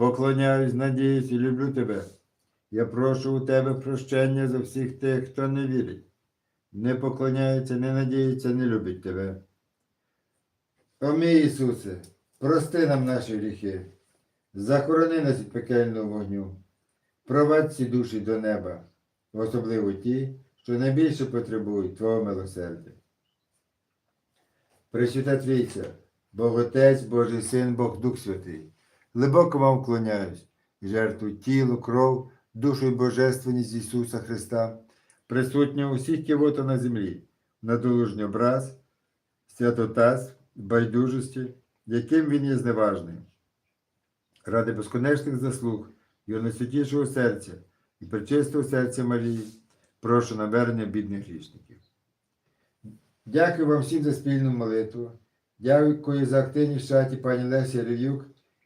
поклоняюсь, надіюсь і люблю Тебе. Я прошу у Тебе прощення за всіх тих, хто не вірить. Не поклоняється, не надіється, не любить Тебе. О Ісусе, прости нам наші гріхи, захорони нас від пекельного вогню, провадь ці душі до неба, особливо ті, що найбільше потребують Твого милосердя. Пресвята Трійця, Бог Отець, Божий Син, Бог Дух Святий, глибоко вам вклоняюсь, жертву тіло, кров, душу і божественність Ісуса Христа, присутнього усіх кивота на землі, на долужній образ, святотаз, байдужості, яким він є зневажний. Ради безконечних заслуг його найсвятішого серця і причистого серця Марії, прошу навернення бідних грішників. Дякую вам всім за спільну молитву. Дякую за активність в чаті пані Лесі Рев'юк